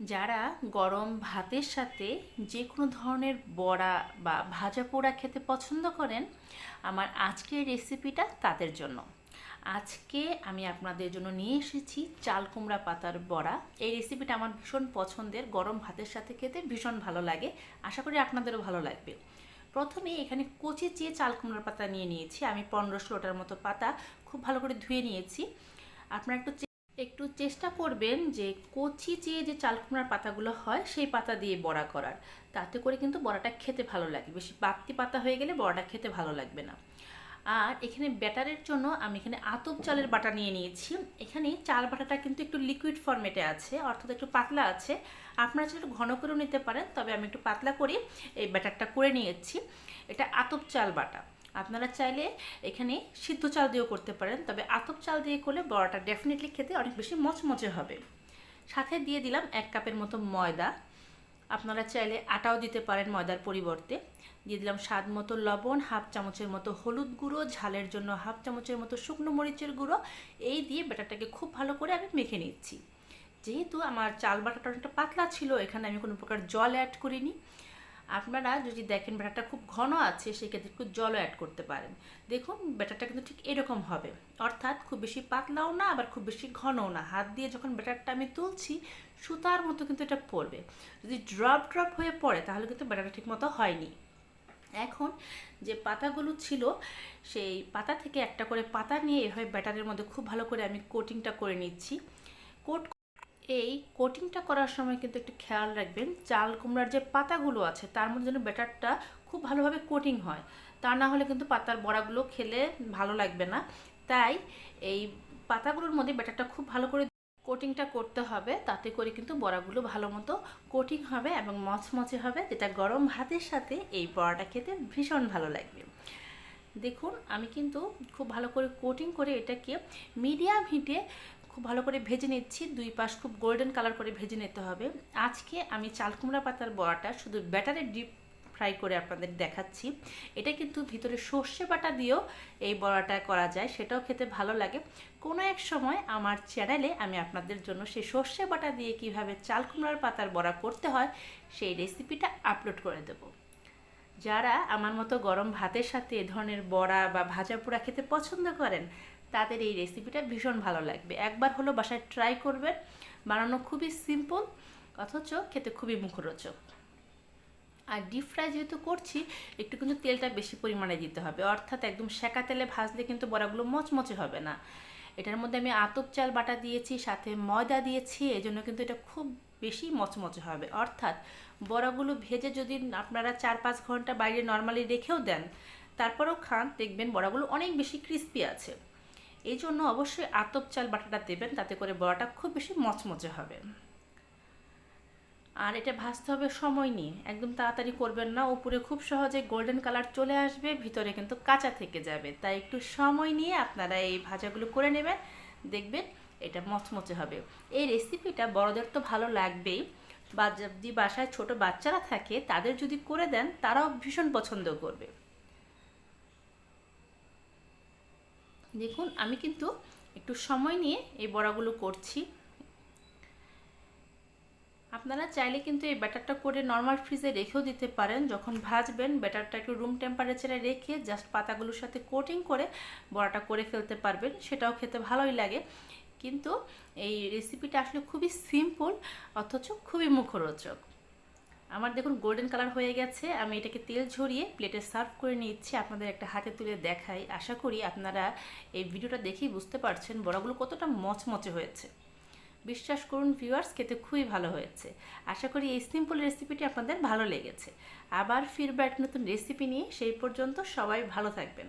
যারা গরম ভাতের সাথে যে কোনো ধরনের বড়া বা ভাজা পোড়া খেতে পছন্দ করেন, আমার আজকের রেসিপিটা তাদের জন্য। আজকে আমি আপনাদের জন্য নিয়ে এসেছি চাল কুমড়া পাতার বড়া। এই রেসিপিটা আমার ভীষণ পছন্দের, গরম ভাতের সাথে খেতে ভীষণ ভালো লাগে। আশা করি আপনাদেরও ভালো লাগবে। প্রথমে এখানে কচি চেয়ে চাল কুমড়ার পাতা নিয়ে নিয়েছি। আমি পনেরো ষোলোটার মতো পাতা খুব ভালো করে ধুয়ে নিয়েছি। আপনারা একটু একটু চেষ্টা করবেন যে কচি যে চাল কুমড়ার পাতাগুলো হয়, সেই পাতা দিয়ে বড়া করার। তাতে করে কিন্তু বড়াটা খেতে ভালো লাগে। বেশি বাড়তি পাতা হয়ে গেলে বড়াটা খেতে ভালো লাগবে না। আর এখানে ব্যাটারের জন্য আমি এখানে আতপ চালের বাটা নিয়ে নিয়েছি। এখানে চাল বাটাটা কিন্তু একটু লিকুইড ফর্মেটে আছে, অর্থাৎ একটু পাতলা আছে। আপনারা চাইলে একটু ঘন করেও নিতে পারেন, তবে আমি একটু পাতলা করে। এই ব্যাটারটা করে নিয়েছি। এটা আতপ চাল বাটা। আপনারা চাইলে এখানে সিদ্ধ চাল দিয়েও করতে পারেন, তবে আতপ চাল দিয়ে করলে বড়াটা ডেফিনেটলি খেতে অনেক বেশি মচমচে হবে। সাথে দিয়ে দিলাম এক কাপের মতো ময়দা। আপনারা চাইলে আটাও দিতে পারেন ময়দার পরিবর্তে। দিয়ে দিলাম স্বাদ মতো লবণ, হাফ চামচের মতো হলুদ গুঁড়ো, ঝালের জন্য হাফ চামচের মতো শুকনো মরিচের গুঁড়ো। এই দিয়ে ব্যাটারটাকে খুব ভালো করে আমি মেখে নিচ্ছি। যেহেতু আমার চাল বাটাটা অনেকটা পাতলা ছিল, এখানে আমি কোনো প্রকার জল অ্যাড করিনি। আপনারা যদি দেখেন ব্যাটারটা খুব ঘন আছে, সেক্ষেত্রে একটু জলও অ্যাড করতে পারেন। দেখুন, ব্যাটারটা কিন্তু ঠিক এরকম হবে। অর্থাৎ খুব বেশি পাতলাও না, আবার খুব বেশি ঘনও না। হাত দিয়ে যখন ব্যাটারটা আমি তুলছি, সুতার মতো কিন্তু এটা পড়বে। যদি ড্রপ ড্রপ হয়ে পড়ে, তাহলে কিন্তু ব্যাটারটা ঠিক মতো হয়নি। এখন যে পাতাগুলো ছিল, সেই পাতা থেকে একটা করে পাতা নিয়ে এভাবে ব্যাটারের মধ্যে খুব ভালো করে আমি কোটিংটা করে নিচ্ছি। কোট এই কোটিংটা করার সময় কিন্তু একটু খেয়াল রাখবেন, চাল কুমড়ার যে পাতাগুলো আছে, তার মধ্যে যেন ব্যাটারটা খুব ভালোভাবে কোটিং হয়। তা না হলে কিন্তু পাতার বড়াগুলো খেলে ভালো লাগবে না। তাই এই পাতাগুলোর মধ্যে ব্যাটারটা খুব ভালো করে কোটিংটা করতে হবে, তাতে করে কিন্তু বড়াগুলো ভালো মতো কোটিং হবে এবং মচমচে হবে, যেটা গরম ভাতের সাথে এই বড়াটা খেতে ভীষণ ভালো লাগবে। দেখুন, আমি কিন্তু খুব ভালো করে কোটিং করে এটাকে মিডিয়াম হিটে খুব ভালো করে ভেজে নিচ্ছি। দুই পাশ খুব গোল্ডেন কালার করে ভেজে নিতে হবে। আজকে আমি চাল কুমড়া পাতার বড়াটা শুধু ব্যাটারে ডিপ ফ্রাই করে আপনাদের দেখাচ্ছি। এটা কিন্তু ভিতরে সর্ষে বাটা দিয়েও এই বড়াটা করা যায়, সেটাও খেতে ভালো লাগে। কোনো এক সময় আমার চ্যানেলে আমি আপনাদের জন্য সেই সর্ষে বাটা দিয়ে কীভাবে চাল কুমড়ার পাতার বড়া করতে হয়, সেই রেসিপিটা আপলোড করে দেবো। যারা আমার মতো গরম ভাতের সাথে এ ধরনের বড়া বা ভাজা পোড়া খেতে পছন্দ করেন তাদের এই রেসিপিটা ভীষণ ভালো লাগবে। একবার হলো বাসায় ট্রাই করবেন। বানানো খুবই সিম্পল অথচ খেতে খুবই মুখরোচক। আর ডিপ ফ্রাই যেহেতু করছি, একটু কিন্তু তেলটা বেশি পরিমাণে দিতে হবে। অর্থাৎ একদম সেকা তেলে ভাজলে কিন্তু বড়াগুলো মচমচে হবে না। এটার মধ্যে আমি আতপ চাল বাটা দিয়েছি, সাথে ময়দা দিয়েছি, এজন্য কিন্তু এটা খুব বেশি মচমচে হবে। অর্থাৎ বড়াগুলো ভেজে যদি আপনারা চার পাঁচ ঘণ্টা বাইরে নর্মালি রেখেও দেন, তারপরেও খান, দেখবেন বড়াগুলো অনেক বেশি ক্রিস্পি আছে। এই জন্য অবশ্যই আতপ চাল বাটাটা দেবেন, তাতে করে বড়াটা খুব বেশি মচমচে হবে। আর এটা ভাজতে হবে সময় নিয়ে, একদম তাড়াতাড়ি করবেন না, উপরে খুব সহজে গোল্ডেন কালার চলে আসবে, ভিতরে কিন্তু কাঁচা থেকে যাবে। তাই একটু সময় নিয়ে আপনারা এই ভাজাগুলো করে নেবেন, দেখবেন এটা মচমচে হবে। এই রেসিপিটা বড়দের তো ভালো লাগবেই। বা যদি বাসায় ছোট বাচ্চারা থাকে, তাদের যদি করে দেন, তারাও ভীষণ পছন্দ করবে। দেখুন, আমি কিন্তু একটু সময় নিয়ে এই বড়াগুলো করছি। আপনারা চাইলে কিন্তু এই ব্যাটারটা করে নর্মাল ফ্রিজে রেখেও দিতে পারেন। যখন ভাজবেন, ব্যাটারটা একটু রুম টেম্পারেচারে রেখে জাস্ট পাতাগুলোর সাথে কোটিং করে বড়াটা করে ফেলতে পারবেন। সেটাও খেতে ভালোই লাগে। কিন্তু এই রেসিপিটা আসলে খুবই সিম্পল অথচ খুবই মুখরোচক। আমার দেখুন গোল্ডেন কালার হয়ে গেছে, আমি এটাকে তেল ঝরিয়ে প্লেটে সার্ভ করে নিচ্ছি, আপনাদের একটা হাতে তুলে দেখাই। আশা করি আপনারা এই ভিডিওটা দেখেই বুঝতে পারছেন বড়াগুলো কতটা মচমচে হয়েছে। বিশ্বাস করুন ভিউয়ার্স খেতে খুবই ভালো হয়েছে। আশা করি এই সিম্পল রেসিপিটি আপনাদের ভালো লেগেছে। আবার ফিরবো নতুন রেসিপি নিয়ে, সেই পর্যন্ত সবাই ভালো থাকবেন।